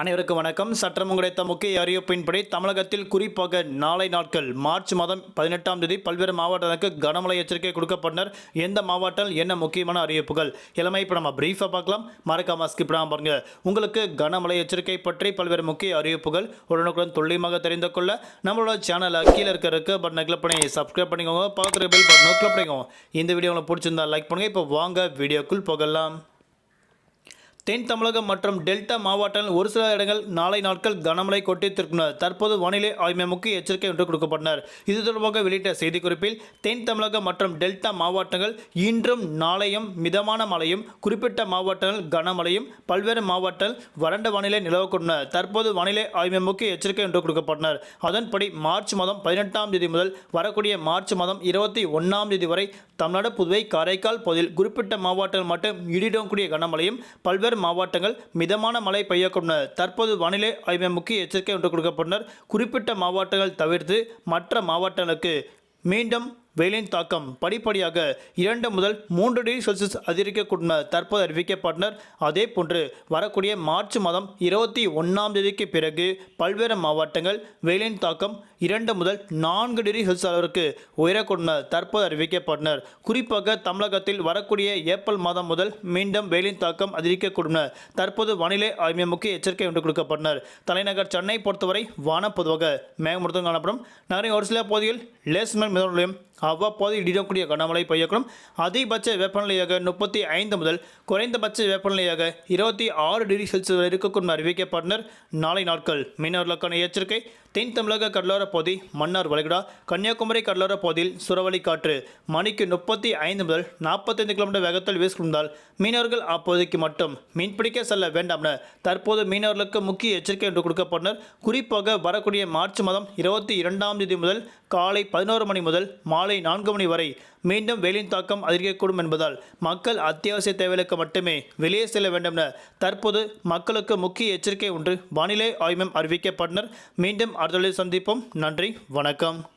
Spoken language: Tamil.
அனைவருக்கும் வணக்கம். சற்றம் கிடைத்த முக்கிய அறிவிப்பின்படி தமிழகத்தில் குறிப்பாக நாளை நாட்கள் மார்ச் மாதம் பதினெட்டாம் தேதி பல்வேறு மாவட்டங்களுக்கு கனமழை எச்சரிக்கை கொடுக்கப்பட்டனர். எந்த மாவட்டம் என்ன முக்கியமான அறிவிப்புகள்? எல்லாமே இப்போ நம்ம பிரீஃபாக பார்க்கலாம். மறக்காம ஸ்கிப் பண்ணாம பாருங்க. உங்களுக்கு கனமழை எச்சரிக்கை பற்றி பல்வேறு முக்கிய அறிவிப்புகள் உடனுக்குடன் துல்லியமாக தெரிந்து கொள்ள நம்மளோட சேனலை கீழே இருக்க இருக்க பட்டனை கிளிக் பண்ணி சப்ஸ்கிரைப் பண்ணிக்கோங்க. பக்கத்தில் பில் பட்டனை கிளிக் பண்ணிக்கோங்க. இந்த வீடியோ உங்களுக்கு பிடிச்சிருந்தா லைக் பண்ணுங்க. இப்போ வாங்க வீடியோக்குள் போகலாம். தென் தமிழகம் மற்றும் டெல்டா மாவட்டங்கள் ஒரு சில இடங்கள் நாளை நாட்கள் கனமழை கொட்டித்திருக்கின்றனர் தற்போது வானிலை ஆய்வு முக்கிய எச்சரிக்கை ஒன்று கொடுக்கப்பட்டனர். இது தொடர்பாக வெளியிட்ட செய்திக்குறிப்பில் தென் தமிழகம் மற்றும் டெல்டா மாவட்டங்கள் இன்றும் நாளையும் மிதமான மழையும் குறிப்பிட்ட மாவட்டங்கள் கனமழையும் பல்வேறு மாவட்டங்கள் வறண்ட வானிலை நிலவக்கூடியனர் தற்போது வானிலை ஆய்வு முக்கிய எச்சரிக்கை ஒன்று கொடுக்கப்பட்டனர். அதன்படி மார்ச் மாதம் பதினெட்டாம் தேதி முதல் வரக்கூடிய மார்ச் மாதம் இருபத்தி ஒன்றாம் தேதி வரை தமிழ்நாடு புதுவை காரைக்கால் பகுதியில் குறிப்பிட்ட மாவட்டங்கள் மட்டும் இடிடக்கூடிய கனமழையும் பல்வேறு மாவட்டங்கள் மிதமான மழை பெய்யக்கூடும். தற்போது வானிலை ஆய்வு முக்கிய எச்சரிக்கை ஒன்று கொடுக்கப்பட்டனர் குறிப்பிட்ட மாவட்டங்கள் தவிர்த்து மற்ற மாவட்டங்களுக்கு மீண்டும் வெயிலின் தாக்கம் படிப்படியாக இரண்டு முதல் மூன்று டிகிரி செல்சியஸ் அதிகரிக்கக்கூடும் தற்போது அறிவிக்கப்பட்டனர் அதே போன்று வரக்கூடிய மார்ச் மாதம் இருபத்தி ஒன்றாம் தேதிக்கு பிறகு பல்வேறு மாவட்டங்கள் வெயிலின் தாக்கம் இரண்டு முதல் நான்கு டிகிரி செல்சியஸ் அளவிற்கு உயரக்கூடும் தற்போது அறிவிக்கப்பட்டனர் குறிப்பாக தமிழகத்தில் வரக்கூடிய ஏப்ரல் மாதம் முதல் மீண்டும் வெயிலின் தாக்கம் அதிகரிக்கக்கூடும் தற்போது வானிலை ஆய்வு முக்கிய எச்சரிக்கை ஒன்று கொடுக்கப்பட்டனர். தலைநகர் சென்னை பொறுத்தவரை வானம் பொதுவாக மேகமூர்த்தம் காணப்படும். நகரின் ஒரு சில பகுதியில் லேஸ்மேல் மிதம் அவ்வப்போது இடிடக்கூடிய கனமழை பெய்யக்கூடும். அதிகபட்ச வெப்பநிலையாக முப்பத்தி ஐந்து முதல் குறைந்தபட்ச வெப்பநிலையாக இருபத்தி ஆறு டிகிரி செல்சியஸ் வரை இருக்கக்கூடும் அறிவிக்கப்பட்டனர். நாளை நாட்கள் மீனவர்களுக்கான எச்சரிக்கை. தென் தமிழக கடலோர பகுதி மன்னார் வளைகுடா கன்னியாகுமரி கடலோர பகுதியில் சுறவழி காற்று மணிக்கு முப்பத்தி ஐந்து முதல் நாற்பத்தைந்து கிலோமீட்டர் வேகத்தில் வீசிக்கொண்டால் மீனவர்கள் அப்போதைக்கு மட்டும் மீன்பிடிக்க செல்ல வேண்டாம் என தற்போது மீனவர்களுக்கு முக்கிய எச்சரிக்கை என்று கொடுக்கப்பட்டனர். குறிப்பாக வரக்கூடிய மார்ச் மாதம் இருபத்தி இரண்டாம் தேதி முதல் காலை பதினோரு மணி முதல் மாலை நான்கு மணி வரை மீண்டும் வெயிலின் தாக்கம் அதிகரிக்கக்கூடும் என்பதால் மக்கள் அத்தியாவசிய தேவைகளுக்கு மட்டுமே வெளியே செல்ல வேண்டும் என தற்போது மக்களுக்கு முக்கிய எச்சரிக்கை ஒன்று வானிலை ஆய்வம் அறிவிக்கப்பட்டனர் மீண்டும் அடுத்த சந்திப்போம். நன்றி. வணக்கம்.